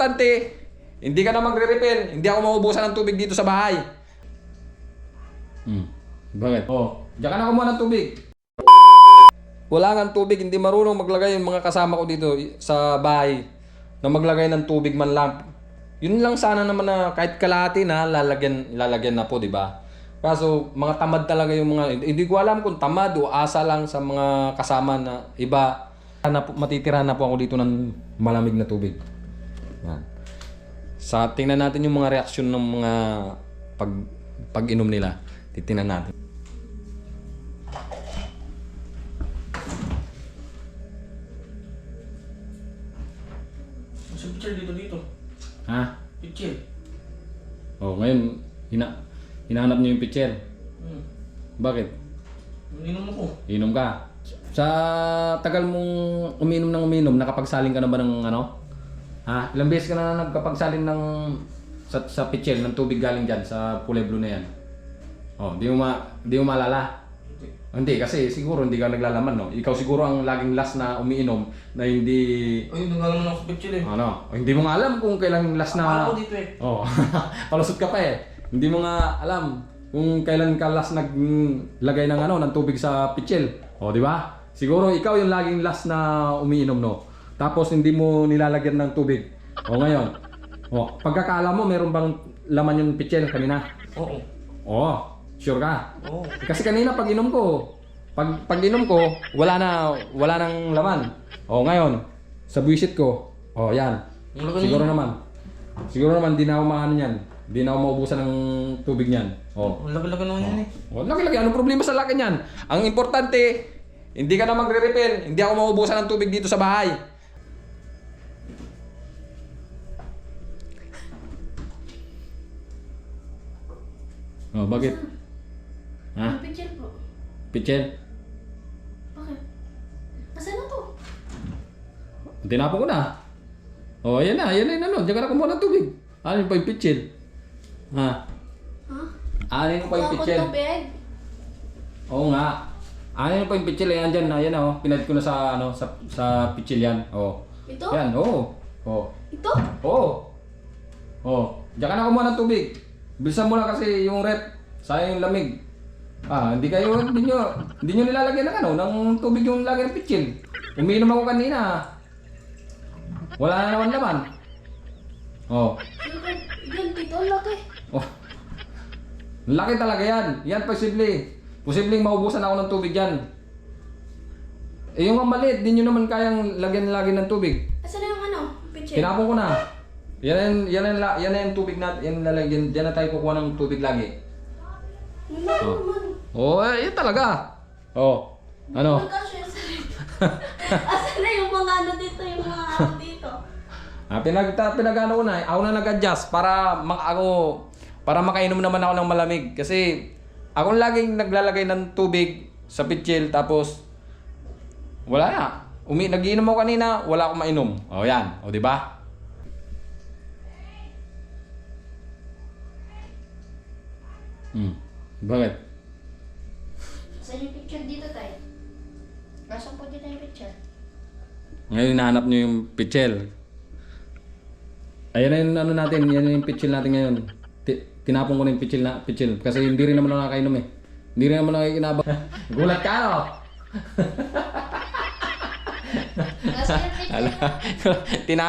Tante, hindi ka na magre-refill. Hindi ako maubusan ng tubig dito sa bahay. Hmm. Bakit? Oh, diyan ka na kumuha ng tubig. Wala nga tubig, hindi marunong maglagay yung mga kasama ko dito sa bahay na maglagay ng tubig man lang. Yun lang sana naman na kahit kalahati na lalagyan lalagyan na po, di ba? Kaso mga tamad talaga yung mga hindi ko alam kung tamad o asa lang sa mga kasama na iba na matitira na po ako dito ng malamig na tubig. Yan. Sa tingnan natin yung mga reaksyon ng mga pag pag-inom nila. Titingnan natin. Sa picture dito dito. Ha? Picture. Oh, ngayon hina hinahanap niyo yung pitcher. Hmm. Bakit? Ininom ako. Inom ka. Sa tagal mong uminom ng uminom, nakapagsaling ka na ba ng ano? Ha? Ilang beses ka na nagkapagsalin ng sa, sa pitcher ng tubig galing diyan sa Pueblo na yan? Oh, di mo ma, di mo maalala. Hindi kasi siguro hindi ka naglalaman no. Ikaw siguro ang laging last na umiinom na hindi Ay, nagalaman ako sa picture eh. ano, hindi mo nga alam kung kailan yung last Akala na ko dito eh. Oh, palusot ka pa eh. Hindi mo nga alam kung kailan ka last naglagay ng ano ng tubig sa pitchel. Oh, di ba? Siguro ikaw yung laging last na umiinom no. Tapos hindi mo nilalagyan ng tubig. Oh, ngayon. Oh, pagkakala mo meron bang laman yung pitchel kanina? Oo. Oh, sure ka? Oo. Kasi kanina pag inom ko, pag pag inom ko, wala na wala nang laman. Oh, ngayon sa buwisit ko. Oh, yan. Laki Siguro naman. Siguro naman di na ako maano niyan. Di na ako maubusan ng tubig niyan. Oh. Ang laki-laki naman yan eh. Oh, laki-laki. Anong problema sa laki niyan? Ang importante, hindi ka na magre-refill. Hindi ako maubusan ng tubig dito sa bahay. Oh, bakit? Ha? Ang picture po. Pichel? Bakit? Nasaan na to? Tinapon ko na. Oh, ayan na. Ayan na yun. Ano. Diyan ka na kumuha ng tubig. Ano pa yung pichel? Ha? Ha? Ano pa yung Kuha ko pichel? tubig. Oo nga. Ano pa yung pichel? Ayan dyan. Ayan na. Oh. Pinad ko na sa, ano, sa, sa pichel yan. Oh. Ito? Yan. Oo. Oh. Ito? Oo. Oh. Diyan ka na kumuha ng tubig. Bilisan mo na kasi yung rep. Sayang yung lamig. Ah, hindi kayo, hindi nyo, hindi nyo nilalagyan ng ano, ng tubig yung lagay ng pitchil. Umiinom ako kanina. Wala na naman laman. Oh. Yan, dito, ang laki. Oh. Ang Laki talaga yan. Yan posible. Posibleng maubusan ako ng tubig yan. Eh yung mga maliit, di nyo naman kayang lagyan-lagyan ng tubig. Asan na yung ano? Picture? Tinapon ko na. Yan yan yan, yan, yan na yung tubig natin. Yan lalagyan. Diyan na tayo kukuha ng tubig lagi. Ang laki Oh. naman. Oh, eh, yan talaga. Oh. Ano? Magkasya. Asan na yung mga ano dito, yung mga ano dito? Ah, pinag pinagano ko na. eh. Ako na nag-adjust para mak ako para makainom naman ako ng malamig kasi ako laging naglalagay ng tubig sa pitchil tapos wala na. Umi nagiinom ako kanina, wala akong mainom. Oh, yan. O, di ba? Hmm. Bakit? Saan yung picture dito, tayo? Nasaan po dito yung picture? Ngayon hinahanap niyo yung pitchel. Ayan na yung ano natin, yan na yung pitchel natin ngayon. Ti- tinapon ko na yung pitchel na pitchel kasi hindi rin naman ako nakakainom eh. Hindi rin naman ako. Gulat ka no? Nasaan yung picture? Tinapon